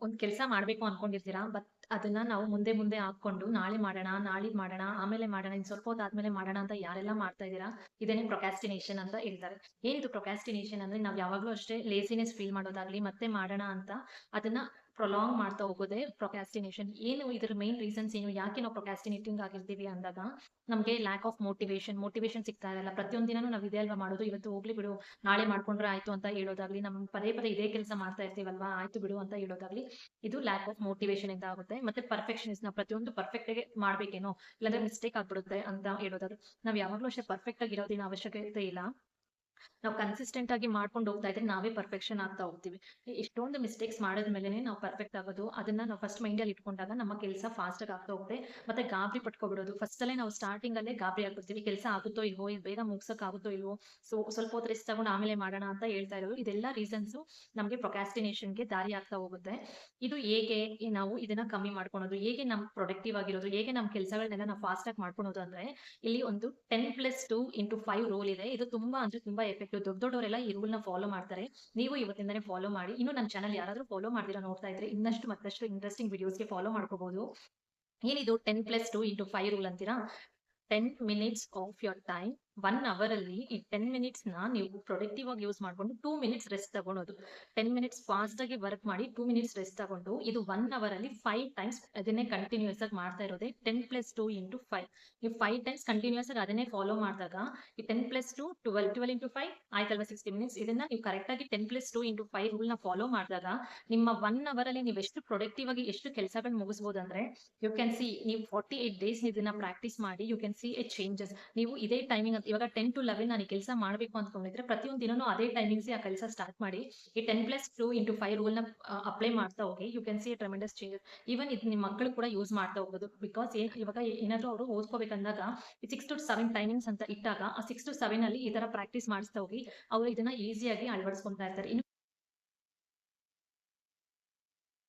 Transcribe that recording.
ಒಂದ್ ಕೆಲಸ ಮಾಡ್ಬೇಕು ಅನ್ಕೊಂಡಿರ್ತೀರಾ? ಬಟ್ ಅದನ್ನ ನಾವು ಮುಂದೆ ಮುಂದೆ ಹಾಕೊಂಡು ನಾಳೆ ಮಾಡೋಣ ನಾಳೆ ಮಾಡೋಣ, ಆಮೇಲೆ ಮಾಡೋಣ, ಇನ್ ಸ್ವಲ್ಪ ಹೊತ್ತಾದ್ಮೇಲೆ ಮಾಡೋಣ ಅಂತ ಯಾರೆಲ್ಲ ಮಾಡ್ತಾ ಇದೀರಾ ಇದನ್ನೇ ಪ್ರೊಕ್ಯಾಸ್ಟಿನೇಷನ್ ಅಂತ ಹೇಳ್ತಾರೆ. ಏನಿದು ಪ್ರೊಕ್ಯಾಸ್ಟಿನೇಷನ್ ಅಂದ್ರೆ ನಾವ್ ಯಾವಾಗ್ಲೂ ಅಷ್ಟೇ ಲೇಸಿನೆಸ್ ಫೀಲ್ ಮಾಡೋದಾಗ್ಲಿ ಮತ್ತೆ ಮಾಡೋಣ ಅಂತ ಅದನ್ನ ಪ್ರೊಲಾಂಗ್ ಮಾಡ್ತಾ ಹೋಗೋದೇ ಪ್ರೊಕ್ಯಾಸ್ಟಿನೇಷನ್ ಏನು ಇದ್ರ ಮೇನ್ ರೀಸನ್ಸ್ ಏನು? ಯಾಕೆ ನಾವು ಪ್ರೊಕ್ಯಾಸ್ಟಿನೇಟಿಂಗ್ ಆಗಿರ್ತೀವಿ ಅಂದಾಗ ನಮಗೆ ಲ್ಯಾಕ್ ಆಫ್ ಮೋಟಿವೇಶನ್ ಮೋಟಿವೇಶನ್ ಸಿಗ್ತಾ ಇರಲ್ಲ. ಪ್ರತಿಯೊಂದು ದಿನ ನಾವು ಇದೇ ಅಲ್ವಾ ಮಾಡೋದು? ಇವತ್ತು ಹೋಗ್ಲಿ ಬಿಡು, ನಾಳೆ ಮಾಡ್ಕೊಂಡ್ರೆ ಆಯ್ತು ಅಂತ ಹೇಳೋದಾಗ್ಲಿ, ನಮ್ ಪದೇ ಪದೇ ಇದೇ ಕೆಲಸ ಮಾಡ್ತಾ ಇರ್ತೀವಲ್ವಾ? ಆಯ್ತು ಬಿಡು ಅಂತ ಹೇಳೋದಾಗ್ಲಿ, ಇದು ಲ್ಯಾಕ್ ಆಫ್ ಮೋಟಿವೇಶನ್ ಇಂದ ಆಗುತ್ತೆ. ಮತ್ತೆ ಪರ್ಫೆಕ್ಷನಿಸ್ಟ್ ನಾವು ಪ್ರತಿಯೊಂದು ಪರ್ಫೆಕ್ಟ್ ಆಗಿ ಮಾಡ್ಬೇಕೇನೋ? ಇಲ್ಲಾಂದ್ರೆ ಮಿಸ್ಟೇಕ್ ಆಗ್ಬಿಡುತ್ತೆ ಅಂತ ಹೇಳೋದಾದ್ರೆ. ನಾವ್ ಯಾವಾಗ್ಲೂ ಅಷ್ಟೇ ಪರ್ಫೆಕ್ಟ್ ಆಗಿರೋದಿನ ಅವಶ್ಯಕತೆ ಇಲ್ಲ. ನಾವು ಕನ್ಸಿಸ್ಟೆಂಟ್ ಆಗಿ ಮಾಡ್ಕೊಂಡು ಹೋಗ್ತಾ ಇದ್ರೆ ನಾವೇ ಪರ್ಫೆಕ್ಷನ್ ಆಗ್ತಾ ಹೋಗ್ತೀವಿ. ಎಷ್ಟೊಂದು ಮಿಸ್ಟೇಕ್ಸ್ ಮಾಡಿದ್ಮೇಲೆ ನಾವು ಪರ್ಫೆಕ್ಟ್ ಆಗೋದು. ಅದನ್ನ ನಾವು ಫಸ್ಟ್ ಮೈಂಡಲ್ಲಿ ಇಟ್ಕೊಂಡಾಗ ನಮ್ಮ ಕೆಲಸ ಫಾಸ್ಟ್ ಆಗಿ ಆಗ್ತಾ ಹೋಗುತ್ತೆ. ಮತ್ತೆ ಗಾಬರಿ ಪಟ್ಕೊಬಿಡೋದು. ಫಸ್ಟ್ ಅಲ್ಲೇ ನಾವು ಸ್ಟಾರ್ಟಿಂಗ್ ಅಲ್ಲೇ ಗಾಬರಿ ಆಗ್ಬಿಡ್ತೀವಿ. ಕೆಲಸ ಆಗುತ್ತೋ ಇಲ್ವೋ ಇದು ಬೇಗ ಮುಗ್ಸಕ್ ಆಗುತ್ತೋ ಇಲ್ವೋ, ಸೊ ಸ್ವಲ್ಪ ಹೊತ್ತು ರೆಸ್ಟ್ ತಗೊಂಡು ಆಮೇಲೆ ಮಾಡೋಣ ಅಂತ ಹೇಳ್ತಾ ಇರೋದು. ಇದೆಲ್ಲ ರೀಸನ್ಸ್ ನಮಗೆ ಪ್ರೊಕ್ಯಾಸ್ಟಿನೇಷನ್ಗೆ ದಾರಿ ಆಗ್ತಾ ಹೋಗುತ್ತೆ. ಇದು ಹೇಗೆ ನಾವು ಇದನ್ನ ಕಮ್ಮಿ ಮಾಡ್ಕೊಳೋದು? ಹೇಗೆ ನಮ್ ಪ್ರೊಡಕ್ಟಿವ್ ಆಗಿರೋದು? ಹೇಗೆ ನಮ್ಮ ಕೆಲಸಗಳನ್ನೆಲ್ಲ ನಾವು ಫಾಸ್ಟ್ ಆಗಿ ಮಾಡ್ಕೊಳೋದು ಅಂದ್ರೆ, ಇಲ್ಲಿ ಒಂದು ten plus two into five rule ಇದೆ. ಇದು ತುಂಬಾ ಅಂದ್ರೆ ತುಂಬಾ ಎಫೆಕ್ಟಿವ್ ದೊಡ್ಡ ದೊಡ್ಡವರೆಲ್ಲ ಈ ರೂಲ್ನ ಫಾಲೋ ಮಾಡ್ತಾರೆ. ನೀವು ಇವತ್ತಿಂದಾನೇ ಫಾಲೋ ಮಾಡಿ, ಇನ್ನು ನನ್ನ ಚಾನಲ್ ಯಾರಾದ್ರೂ ಫಾಲೋ ಮಾಡಿದ್ರೆ ನೋಡ್ತಾ ಇದ್ರೆ ಇನ್ನಷ್ಟು ಮತ್ತಷ್ಟು ಇಂಟ್ರೆಸ್ಟಿಂಗ್ ವಿಡಿಯೋಸ್ಗೆ ಫಾಲೋ ಮಾಡ್ಕೋಬಹುದು ಏನಿದು? Ten plus two into five rule ಅಂತೀರಾ? Ten minutes of your time one hour ಅಲ್ಲಿ ಈ ಟೆನ್ ಮಿನಿಟ್ಸ್ನ ನೀವು ಪ್ರೊಡಕ್ಟಿವ್ ಆಗಿ ಯೂಸ್ ಮಾಡ್ಕೊಂಡು ಟೂ ಮಿನಿಟ್ಸ್ ರೆಸ್ಟ್ ತಗೊಳೋದು ಟೆನ್ ಮಿನಿಟ್ಸ್ ಫಾಸ್ಟ್ ಆಗಿ ವರ್ಕ್ ಮಾಡಿ ಟೂ ಮಿನಿಟ್ಸ್ ರೆಸ್ಟ್ ತಗೊಂಡು ಇದು ಒನ್ ಅವರ್ ಅಲ್ಲಿ ಫೈವ್ ಟೈಮ್ಸ್ ಅದನ್ನೇ ಕಂಟಿನ್ಯೂಸ್ ಆಗಿ ಮಾಡ್ತಾ ಇರೋದೇ ten plus two into five ನೀವು ಫೈವ್ ಟೈಮ್ಸ್ ಕಂಟಿನ್ಯೂಸ್ ಆಗಿ ಅದನ್ನೇ ಫಾಲೋ ಮಾಡಿದಾಗ ಈ ten plus two twelve twelve into five ಆಯ್ತಲ್ವಾ ಸಿಕ್ಸ್ಟಿ ಮಿನಿಟ್ಸ್ ಇದನ್ನ ನೀವು ಕರೆಕ್ಟ್ ಆಗಿ ten plus two into five ರೂಲ್ನ follow ಮಾಡಿದಾಗ ನಿಮ್ಮ ಒನ್ ಅವರ್ ಅಲ್ಲಿ ನೀವು ಎಷ್ಟು ಪ್ರೊಡಕ್ಟಿವ್ ಆಗಿ ಎಷ್ಟು ಕೆಲಸಗಳು ಮುಗಿಸ್ಬೋದು ಅಂದ್ರೆ ಯು ಕ್ಯಾನ್ ಸಿ ನೀವು ಫಾರ್ಟಿ ಏಟ್ ಡೇಸ್ ಇದನ್ನ ಪ್ರಾಕ್ಟೀಸ್ ಮಾಡಿ you can see a changes ನೀವು ಇದೇ ಟೈಮಿಂಗ್ ಇವಾಗ ಟೆನ್ ಟು ಲೆವೆನ್ ನಾನು ಕೆಲಸ ಮಾಡಬೇಕು ಅಂದ್ಕೊಂಡಿದ್ರೆ ಪ್ರತಿಯೊಂದು ದಿನನೂ ಅದೇ ಟೈಮಿಂಗ್ಸ್ ಆ ಕೆಲಸ ಸ್ಟಾರ್ಟ್ ಮಾಡಿ ಈ ten plus two into five ರೂಲ್ನ apply ಮಾಡ್ತಾ ಹೋಗಿ you can see tremendous changes even ಇದು ನಿಮ್ಮ ಮಕ್ಕಳು ಕೂಡ ಯೂಸ್ ಮಾಡ್ತಾ ಹೋಗೋದು ಬಿಕಾಸ್ ಇವಾಗ ಏನಾದ್ರು ಅವರು ಓದ್ಕೋಬೇಕಂದಾಗ ಸಿಕ್ಸ್ ಟು ಸೆವೆನ್ ಟೈಮಿಂಗ್ಸ್ ಅಂತ ಇಟ್ಟಾಗ ಆ ಸಿಕ್ಸ್ ಟು ಸೆವೆನ್ ಅಲ್ಲಿ ಈ ತರ ಪ್ರಾಕ್ಟೀಸ್ ಮಾಡಿಸ್ತಾ ಹೋಗಿ ಅವರು ಇದನ್ನ ಈಸಿಯಾಗಿ ಅಳವಡಿಸ್ಕೊಂತ ಇರ್ತಾರೆ. ಇನ್ನು